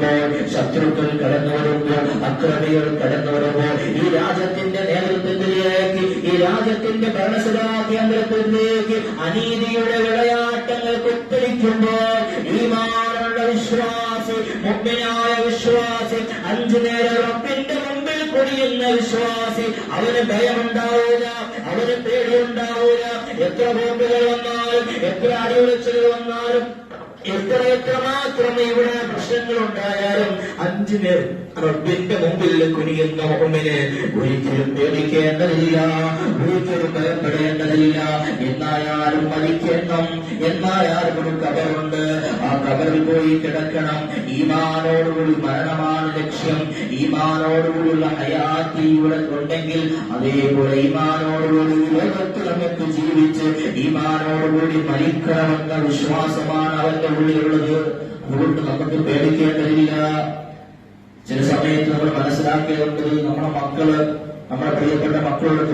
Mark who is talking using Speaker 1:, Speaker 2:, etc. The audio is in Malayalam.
Speaker 1: വരുമ്പോൾ ശത്രുക്കൾ കടന്നു വരുമ്പോൾ അക്രമികൾ കടന്നു വരുമ്പോൾ ഈ രാജ്യത്തിന്റെ നേതൃത്വത്തിലേക്ക് ഈ രാജ്യത്തിന്റെ ഭരണസഭാ കേന്ദ്രത്തിലേക്ക് അനീതിയുടെ വിളയാട്ടങ്ങൾ കുത്തിരിക്കുമ്പോൾ ഈ മാറുള്ള വിശ്വാസി മുമ്പിനായ വിശ്വാസി അഞ്ചു നേരം റബ്ബിന്റെ മുമ്പിൽ കുടിയുന്ന വിശ്വാസി അവന് ഭയമുണ്ടാവില്ല അവന് പേടിയുണ്ടാവില്ല എത്ര ബോംബുകൾ വന്നാലും എത്ര അടിയുറച്ചുകൾ വന്നാലും എത്ര എത്ര മാത്രം ഇവിടെ ഉണ്ടായാലും അഞ്ചു പേർ റബ്ബിന്റെ മുമ്പിൽ കുനിയുന്ന മുമ്പിന് ഒരിക്കലും പേടിക്കേണ്ടതില്ല ഒരിക്കലും ഭയപ്പെടേണ്ടതില്ല. എന്നായാലും മരിക്കണം എന്നായാലും ഒരു കബറുണ്ട്. ആ കബറിൽ പോയി കിടക്കണം. ഈമാനോടുകൂടി മരണമാണ് ലക്ഷ്യം. ഈമാനോടുകൂടിയുള്ള ഹയാത്തി ഇവിടെ ഉണ്ടെങ്കിൽ അതേപോലെ ഈമാനോടുകൂടി ലോകത്ത് നമുക്ക് ജീവിച്ച് ഈമാനോടുകൂടി മരിക്കണമെന്ന വിശ്വാസമാണ് അവന്റെ ഉള്ളിലുള്ളത്. അതുകൊണ്ട് നമുക്ക് പേടിക്കേണ്ടതില്ല. ചില സമയത്ത് നമ്മൾ മനസ്സിലാക്കേണ്ടത് നമ്മുടെ മക്കൾ നമ്മുടെ പ്രിയപ്പെട്ട മക്കളുടെ